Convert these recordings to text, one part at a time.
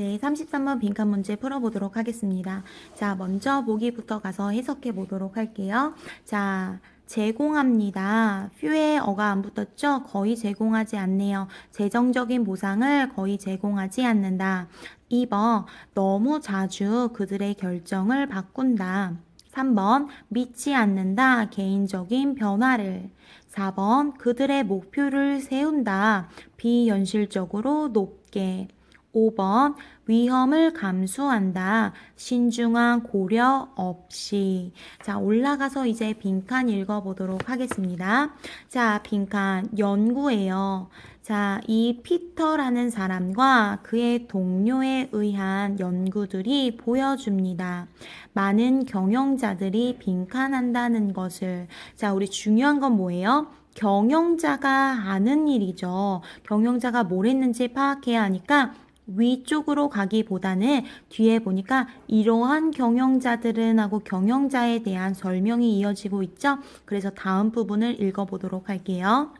네, 33번 빈칸 문제 풀어보도록 하겠습니다. 자, 먼저 보기부터 가서 해석해 보도록 할게요. 자, 제공합니다. 퓨에 어가 안 붙었죠? 거의 제공하지 않네요. 재정적인 보상을 거의 제공하지 않는다. 2번, 너무 자주 그들의 결정을 바꾼다. 3번, 믿지 않는다. 개인적인 변화를. 4번, 그들의 목표를 세운다. 비현실적으로 높게. 5번, 위험을 감수한다. 신중한 고려 없이. 자, 올라가서 이제 빈칸 읽어보도록 하겠습니다. 자, 빈칸 연구예요. 자, 이 피터라는 사람과 그의 동료에 의한 연구들이 보여줍니다. 많은 경영자들이 빈칸한다는 것을. 자, 우리 중요한 건 뭐예요? 경영자가 아는 일이죠. 경영자가 뭘 했는지 파악해야 하니까 위쪽으로 가기보다는 뒤에 보니까 이러한 경영자들은 하고 경영자에 대한 설명이 이어지고 있죠. 그래서 다음 부분을 읽어보도록 할게요.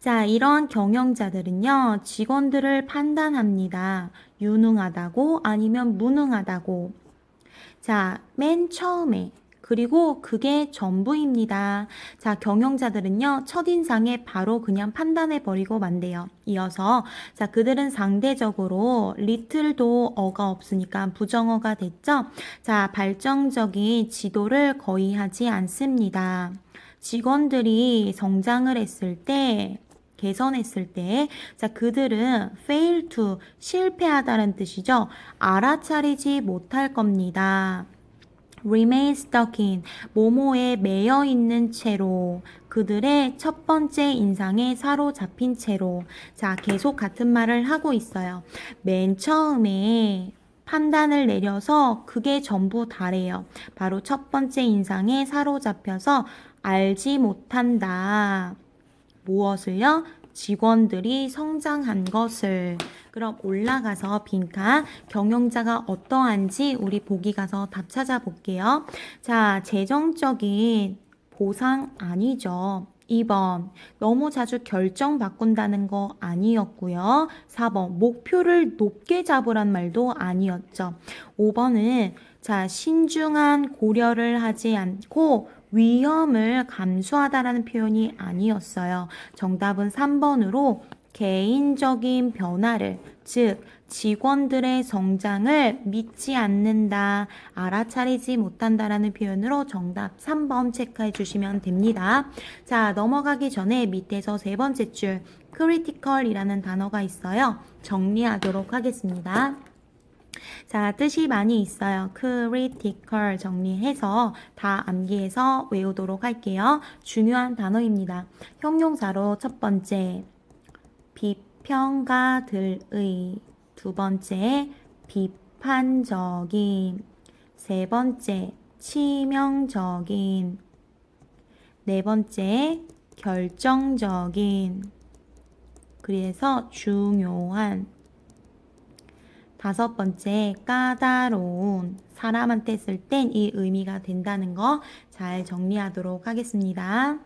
자, 이러한 경영자들은요, 직원들을 판단합니다. 유능하다고 아니면 무능하다고. 자, 맨 처음에. 그리고 그게 전부입니다. 자, 경영자들은요, 첫인상에 바로 그냥 판단해버리고 만대요. 이어서, 자, 그들은 상대적으로 리틀도 어가 없으니까 부정어가 됐죠? 자, 발전적인 지도를 거의 하지 않습니다. 직원들이 성장을 했을 때, 개선했을 때, 자, 그들은 fail to, 실패하다는 뜻이죠. 알아차리지 못할 겁니다. Remain stuck in, 모모에 매여 있는 채로, 그들의 첫 번째 인상에 사로잡힌 채로. 자, 계속 같은 말을 하고 있어요. 맨 처음에 판단을 내려서 그게 전부 다래요. 바로 첫 번째 인상에 사로잡혀서 알지 못한다. 무엇을요? 직원들이 성장한 것을. 그럼 올라가서 빈칸 경영자가 어떠한지 우리 보기 가서 답 찾아볼게요. 자, 재정적인 보상 아니죠. 2번, 너무 자주 결정 바꾼다는 거 아니었고요. 4번, 목표를 높게 잡으란 말도 아니었죠. 5번은 자, 신중한 고려를 하지 않고 위험을 감수하다라는 표현이 아니었어요. 정답은 3번으로 개인적인 변화를, 즉, 직원들의 성장을 믿지 않는다, 알아차리지 못한다라는 표현으로 정답 3번 체크해 주시면 됩니다. 자, 넘어가기 전에 밑에서 세 번째 줄, critical이라는 단어가 있어요. 정리하도록 하겠습니다. 자, 뜻이 많이 있어요. critical 정리해서 다 암기해서 외우도록 할게요. 중요한 단어입니다. 형용사로 첫 번째, 비평가들의 두 번째, 비판적인 세 번째, 치명적인 네 번째, 결정적인 그래서 중요한 다섯 번째, 까다로운. 사람한테 쓸 땐 이 의미가 된다는 거 잘 정리하도록 하겠습니다.